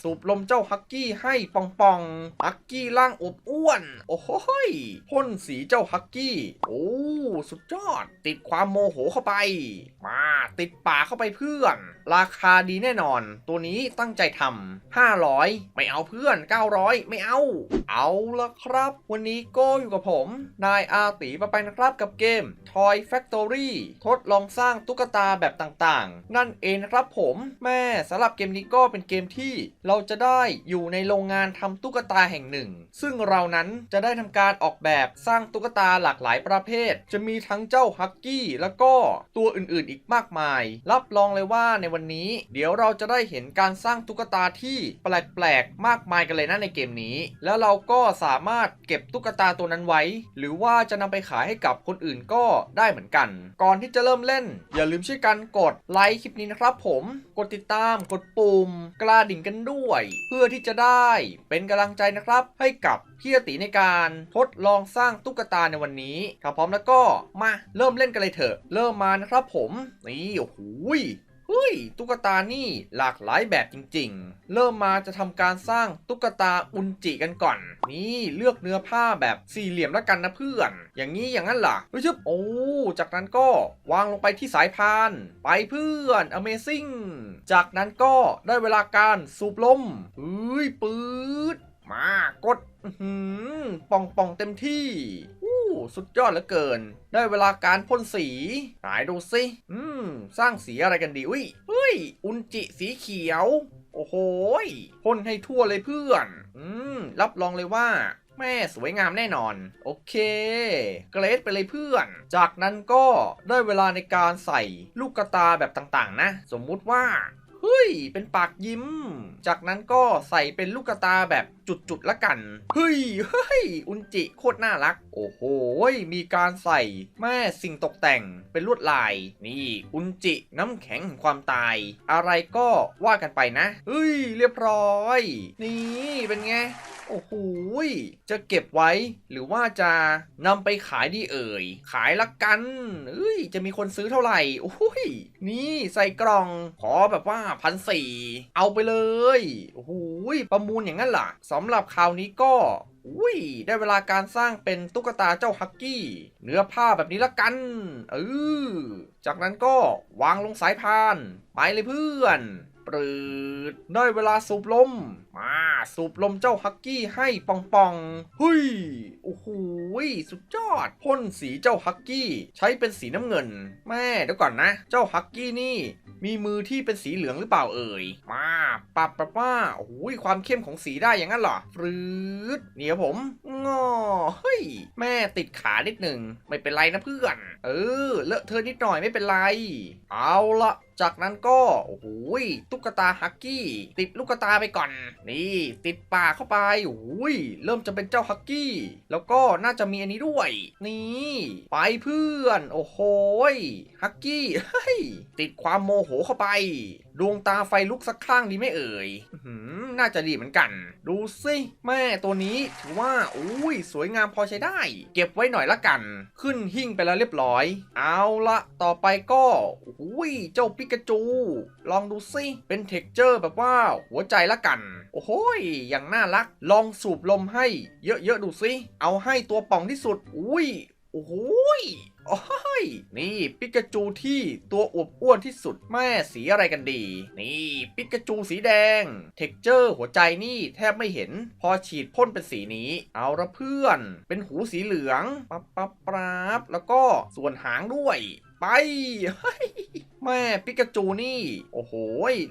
สูบลมเจ้าฮักกี้ให้ปองปองฮักกี้ร่างอบอ้วน โอ้โหยพ่นสีเจ้าฮักกี้ โอ้ สุดยอด ติดความโมโหเข้าไป มา ติดป่ากเข้าไปเพื่อน ราคาดีแน่นอน ตัวนี้ตั้งใจทำ500 ไม่เอาเพื่อน 900 ไม่เอา เอาละครับ วันนี้ก็อยู่กับผม นายอาตีมาไปนะครับกับเกม Toy Factory ทดลองสร้างตุ๊กตาแบบต่างๆ นั่นเองนะครับผมแม่สำหรับเกมนี้ก็เป็นเกมที่เราจะได้อยู่ในโรงงานทำตุ๊กตาแห่งหนึ่ง ซึ่งเรานั้นจะได้ทำการออกแบบสร้างตุ๊กตาหลากหลายประเภท จะมีทั้งเจ้าฮักกี้แล้วก็ตัวอื่นๆ อีกมากมาย รับรองเลยว่าในวันนี้ เดี๋ยวเราจะได้เห็นการสร้างตุ๊กตาที่แปลกๆมากมายกันเลยนะในเกมนี้ แล้วเราก็สามารถเก็บตุ๊กตาตัวนั้นไว้ หรือว่าจะนำไปขายให้กับคนอื่นก็ได้เหมือนกัน ก่อนที่จะเริ่มเล่น อย่าลืมช่วยกันกดไลค์คลิปนี้นะครับผม กดติดตาม กดปุ่ม กระดิ่งกันด้วย เพื่อที่จะได้เป็นกำลังใจนะครับให้กับพี่อติในการทดลองสร้างตุ๊กตาในวันนี้ถ้าพร้อมแล้วก็มาเริ่มเล่นกันเลยเถอะ เริ่มมานะครับผมนี่โอ้โหยเฮ้ยตุ๊กตานี่หลากหลายแบบจริงๆ เริ่มมาจะทำการสร้างตุ๊กตาอุนจิกันก่อน นี่เลือกเนื้อผ้าแบบสี่เหลี่ยมแล้วกันนะเพื่อน อย่างนี้อย่างนั้นล่ะเฮ้ยชึบโอ้จากนั้นก็วางลงไปที่สายพาน ไปเพื่อน Amazing จากนั้นก็ได้เวลาการสูบลมเฮ้ยปื๊ดมากด ป่องป่องเต็มที่ อู้สุดยอดเหลือเกิน ได้เวลาการพ่นสีไหนดูสิอืม สร้างสีอะไรกันดี อุ้ยเฮ้ย อุนจิสีเขียว โอ้โหพ่นให้ทั่วเลยเพื่อน อืม รับรองเลยว่าแม่สวยงามแน่นอน โอเค เกรดไปเลยเพื่อน จากนั้นก็ได้เวลาในการใส่ลูกกระตาแบบต่างๆ นะ สมมุติว่าเฮ้ย เป็นปากยิ้ม จากนั้นก็ใส่เป็นลูกกระตาแบบ จุดๆละกัน เฮ้ยเฮ้ยอุนจิโคตรน่ารัก โอ้โหมีการใส่แม่สิ่งตกแต่งเป็นลวดลาย นี่อุนจิน้ำแข็งแห่งความตาย อะไรก็ว่ากันไปนะ เฮ้ย เรียบร้อย นี่เป็นไงโอ้โหจะเก็บไว้หรือว่าจะนำไปขายดีเอ่ย ขายละกันเอ้ย จะมีคนซื้อเท่าไหร่ โอ้ย นี่ใส่กล่องขอแบบว่าพันสี่เอาไปเลย โอ้โหยประมูลอย่างนั้นล่ะสำหรับคราวนี้ก็อุ้ยได้เวลาการสร้างเป็นตุ๊กตาเจ้าฮักกี้ เนื้อผ้าแบบนี้ละกันเออจากนั้นก็วางลงสายพานไปเลยเพื่อนปืดได้เวลาสูบลม มาสูบลมเจ้าฮักกี้ให้ปองปองเฮ้ยโอ้โหยสุดยอดพ่นสีเจ้าฮักกี้ ใช้เป็นสีน้ำเงิน แม่เดี๋ยวก่อนนะ เจ้าฮักกี้นี่ มีมือที่เป็นสีเหลืองหรือเปล่าเอ่ย มาปรับปรับว่าโอ้ยความเข้มของสีได้อย่างนั้นเหรอฟืดเนี่ยผมงอเฮ้ย แม่ติดขานิดหนึ่ง ไม่เป็นไรนะเพื่อน เออ เลอะเทอะนิดหน่อยไม่เป็นไร เอาละจากนั้นก็โอ้โหยตุ๊กตาฮักกี้ ติดลูกตาไปก่อน นี่ ติดปากเข้าไปโอ้โหยเริ่มจะเป็นเจ้าฮักกี้ แล้วก็น่าจะมีอันนี้ด้วย นี่ ไปเพื่อน โอ้โหฮักกี้เฮ้ยติดความโมโหเข้าไปดวงตาไฟลุกสักข้างดีไม่เอ่ยน่าจะดีเหมือนกัน ดูสิแม่ตัวนี้ถือว่าอุ้ยสวยงามพอใช้ได้ เก็บไว้หน่อยละกัน ขึ้นหิ้งไปแล้วเรียบร้อย เอาละต่อไปก็อุ้ยเจ้าปิกาจู ลองดูสิเป็นเท็กเจอร์แบบว่าหัวใจละกัน โอ้โหยอย่างน่ารัก ลองสูบลมให้ เยอะๆดูสิเอาให้ตัวป่องที่สุด อุ้ยโอ้โหยโอ้ย นี่ปิกาจูที่ตัวอวบอ้วนที่สุดแม่สีอะไรกันดี นี่ปิกาจูสีแดง เท็กเจอร์หัวใจนี่แทบไม่เห็น พอฉีดพ่นเป็นสีนี้ เอาละเพื่อน เป็นหูสีเหลือง ปั๊บปั๊บปั๊บแล้วก็ส่วนหางด้วย ไปเฮ้ยแม่ปิกาจูนี่ โอ้โห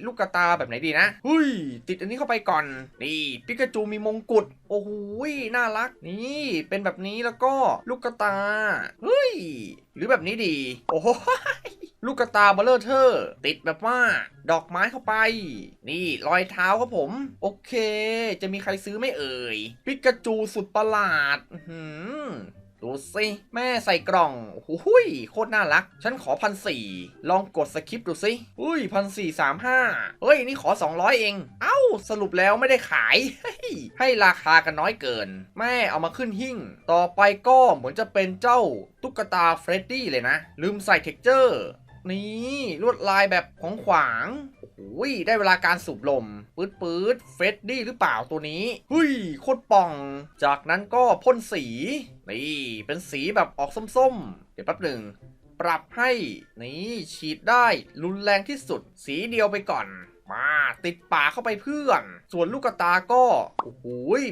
ลูกกระตาแบบไหนดีนะเฮ้ยติดอันนี้เข้าไปก่อน นี่ปิกาจูมีมงกุฎโอ้โหยน่ารักนี่เป็นแบบนี้แล้วก็ลูกกระตาเฮ้ยหรือแบบนี้ดี โอ้โหลูกกระตาเบลเลอร์เทอติดแบบว่า ดอกไม้เข้าไป นี่รอยเท้าครับผม โอเค จะมีใครซื้อไม่เอ่ย ปิกาจูสุดประหลาด หือ ดูสิแม่ใส่กล่องโอ้ยโคตรน่ารัก ฉันขอพันสี่ลองกดสคริปดูสิอุ้ยพันสี่สามห้าเฮ้ย นี่ขอ 200 เอง เอ้า สรุปแล้วไม่ได้ขาย ให้ราคากันน้อยเกิน แม่เอามาขึ้นหิ้งต่อไปก็เหมือนจะเป็นเจ้าตุ๊กตาเฟรดดี้เลยนะ ลืมใส่เท็กเจอร์ นี่ลวดลายแบบของขวาง อ้ยได้เวลาการสูบลมปื๊ดปื๊ดเฟรดดี้หรือเปล่าตัวนี้เฮ้ยโคตรป่อง จากนั้นก็พ่นสี นี่เป็นสีแบบออกส้มๆ เดี๋ยวแป๊บหนึ่ง ปรับให้ นี่ฉีดได้รุนแรงที่สุด สีเดียวไปก่อน มาติดปากเข้าไปเพื่อน ส่วนลูกกตาก็โอ้โห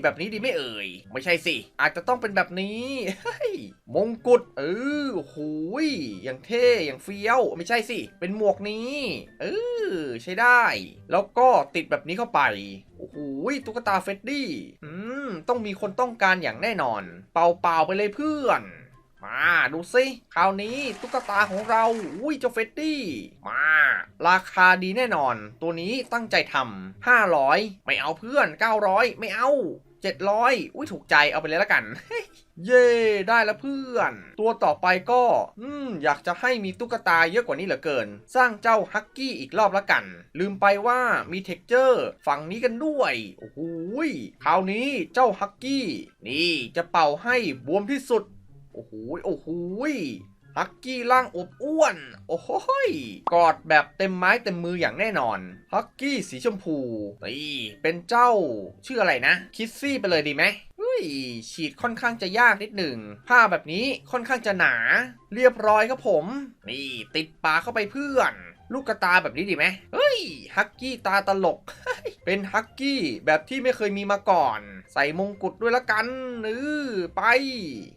แบบนี้ดีไม่เอ่ย ไม่ใช่สิ อาจจะต้องเป็นแบบนี้มงกุฎเออโอ้โหอย่างเท่อย่างเฟี้ยว ไม่ใช่สิ เป็นหมวกนี้ เออใช้ได้ แล้วก็ติดแบบนี้เข้าไปโอ้โหตุ๊กตาเฟดดี้อืมต้องมีคนต้องการอย่างแน่นอน เป่าๆไปเลยเพื่อน มาดูสิคราวนี้ตุ๊กตาของเราอุ้ยเจ้าเฟดดี้มา ราคาดีแน่นอน ตัวนี้ตั้งใจทำ500 ไม่เอาเพื่อน 900 ไม่เอา700อุ้ยถูกใจเอาไปเลยละกัน เย่ได้แล้วเพื่อน ตัวต่อไปก็ อืม อยากจะให้มีตุ๊กตาเยอะกว่านี้เหลือเกิน สร้างเจ้าฮักกี้อีกรอบละกัน ลืมไปว่ามีเท็กเจอร์ฝั่งนี้กันด้วย โอ้โหคราวนี้เจ้าฮักกี้ นี่จะเป่าให้บวมที่สุด โอ้โหโอ้โหฮักกี้ร่างอบอ้วน โอ้โหกอดแบบเต็มไม้เต็มมืออย่างแน่นอน ฮักกี้สีชมพูนี่เป็นเจ้า ชื่ออะไรนะ คิสซี่ไปเลยดีไหมเฮ้ย ฉีดค่อนข้างจะยากนิดหนึ่ง ผ้าแบบนี้ค่อนข้างจะหนา เรียบร้อยครับผม นี่ติดปากเข้าไปเพื่อน ลูกกระตาแบบนี้ดีไหมเฮ้ย ฮักกี้ตาตลก เป็นฮักกี้แบบที่ไม่เคยมีมาก่อน ใส่มงกุฎด้วยละกันเออไป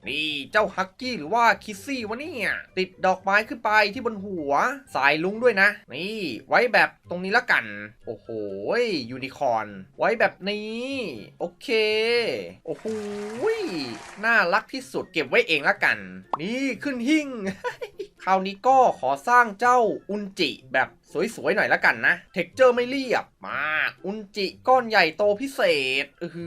นี่เจ้าฮักกี้หรือว่าคิสซี่วะเนี่ย ติดดอกไม้ขึ้นไปที่บนหัว สายลุงด้วยนะ นี่ ไว้แบบตรงนี้ละกัน โอ้โหยูนิคอร์นไว้แบบนี้ โอเค โอ้โหน่ารักที่สุดเก็บไว้เองละกัน นี่ขึ้นหิ่ง คราวนี้ก็ขอสร้างเจ้าอุนจิแบบสวยๆหน่อยละกันนะ เท็กเจอร์ไม่เรียบมาอุนจิก้อนใหญ่โตพิเศษเออหื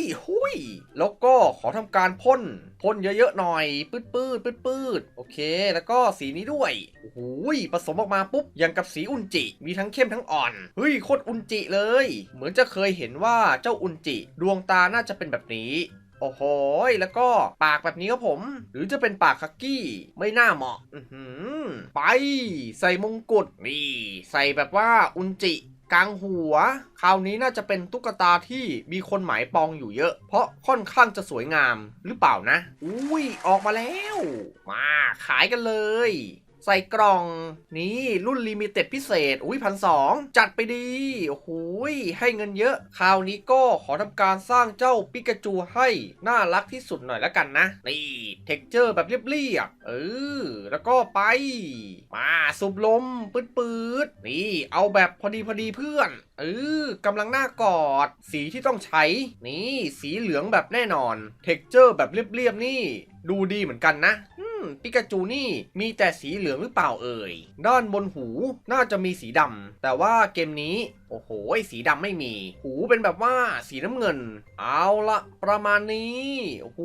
อหุยแล้วก็ขอทำการพ่นพ่นเยอะๆหน่อยปืดปืดปืดปืดโอเค แล้วก็สีนี้ด้วยโอ้โหยผสมออกมาปุ๊บยังกับสีอุนจิมีทั้งเข้มทั้งอ่อนเฮ้ยโคตรอุนจิเลย เหมือนจะเคยเห็นว่าเจ้าอุนจิดวงตาน่าจะเป็นแบบนี้ โอ้โห แล้วก็ปากแบบนี้ครับผม หรือจะเป็นปากคักกี้ ไม่น่าเหมาะอือหือไปใส่มงกุฎนี่ ใส่แบบว่าอุนจิกลางหัว คราวนี้น่าจะเป็นตุ๊กตาที่มีคนหมายปองอยู่เยอะ เพราะค่อนข้างจะสวยงามหรือเปล่านะ อุ้ยออกมาแล้ว มาขายกันเลย ใส่กล่องนี่รุ่นลิมิเต็ดพิเศษ อุ้ยพันสองจัดไปดี โอ้โหยให้เงินเยอะ คราวนี้ก็ขอทำการสร้างเจ้าปิกาจูให้ น่ารักที่สุดหน่อยละกันนะ นี่เท็กเจอร์แบบเรียบๆเออ แล้วก็ไป มาสูบลมปืดๆ นี่ เอาแบบพอดีพอดีเพื่อน เออกำลังหน้ากอด สีที่ต้องใช้ นี่ สีเหลืองแบบแน่นอน เท็กเจอร์แบบเรียบๆนี่ ดูดีเหมือนกันนะ ปิกาจูนี่มีแต่สีเหลืองหรือเปล่าเอ่ย ด้านบนหูน่าจะมีสีดำ แต่ว่าเกมนี้ โอ้โห สีดำไม่มี หูเป็นแบบว่าสีน้ำเงิน เอาละประมาณนี้ โอ้โห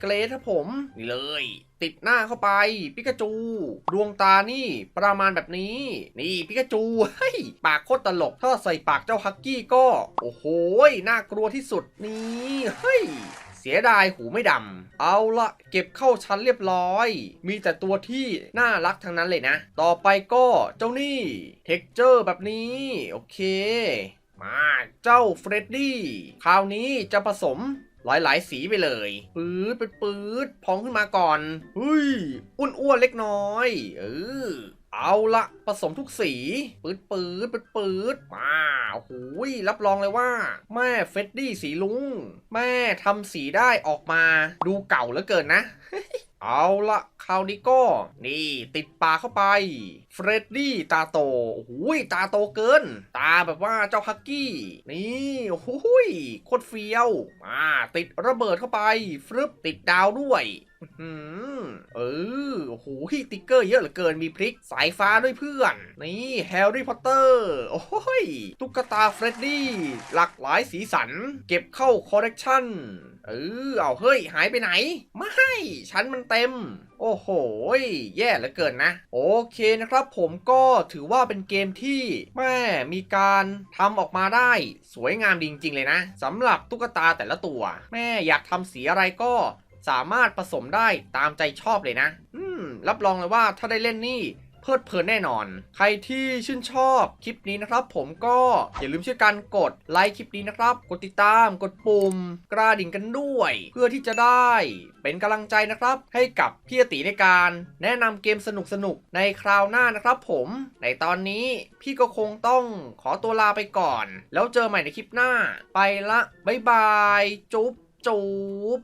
เกรดครับผม นี่เลย ติดหน้าเข้าไป ปิกาจู ดวงตานี่ประมาณแบบนี้ นี่ปิกาจูเฮ้ยปากโคตรตลก ถ้าใส่ปากเจ้าฮักกี้ก็ โอ้โห น่ากลัวที่สุดนี่ เฮ้ย เสียดายหูไม่ดำ เอาละเก็บเข้าชั้นเรียบร้อย มีแต่ตัวที่น่ารักทั้งนั้นเลยนะ ต่อไปก็เจ้านี่ เท็กเจอร์แบบนี้ โอเค มาเจ้าเฟรดดี้คราวนี้จะผสมหลายๆสีไปเลย ปื๊ดปื๊ดปื๊ดพองขึ้นมาก่อนเฮ้ยอ้วนอ้วนเล็กน้อย เออ เอาละผสมทุกสีปืดปืดปืดปืดมาโอ้โหยรับรองเลยว่า แม่เฟดดี้สีลุง แม่ทำสีได้ออกมา ดูเก่าเหลือเกินนะ เอาละคราวนี้ก็ นี่ติดปากเข้าไป เฟรดดี้ตาโตโอ้โหยตาโตเกิน ตาแบบว่าเจ้าฮักกี้ นี่โอ้โหยโคตรเฟี้ยวมาติดระเบิดเข้าไปฟรึบติดดาวด้วย อืม เออโอ้โหติ๊กเกอร์เยอะเหลือเกินมีพริกสายฟ้าด้วยเพื่อน นี่แฮร์รี่พอตเตอร์โอ้ยตุ๊กตาเฟรดดี้หลากหลายสีสัน เก็บเข้าคอลเลกชันเออเอาเฮ้ยหายไปไหน ไม่ ชั้นมันเต็ม โอ้โห แย่เหลือเกินนะ โอเคนะครับผมก็ถือว่าเป็นเกมที่แม่มีการทำออกมาได้สวยงามจริงๆเลยนะสำหรับตุ๊กตาแต่ละตัว แม่อยากทำสีอะไรก็ สามารถผสมได้ตามใจชอบเลยนะ อืม รับรองเลยว่าถ้าได้เล่นนี่เพลิดเพลินแน่นอน ใครที่ชื่นชอบคลิปนี้นะครับ ผมก็อย่าลืมช่วยกันกดไลค์คลิปนี้นะครับ กดติดตาม กดปุ่ม กระดิ่งกันด้วย เพื่อที่จะได้เป็นกำลังใจนะครับ ให้กับพี่อติในการแนะนำเกมสนุกๆในคราวหน้านะครับ ผม ในตอนนี้พี่ก็คงต้องขอตัวลาไปก่อน แล้วเจอใหม่ในคลิปหน้า ไปละบ๊ายบาย จุ๊บจุ๊บ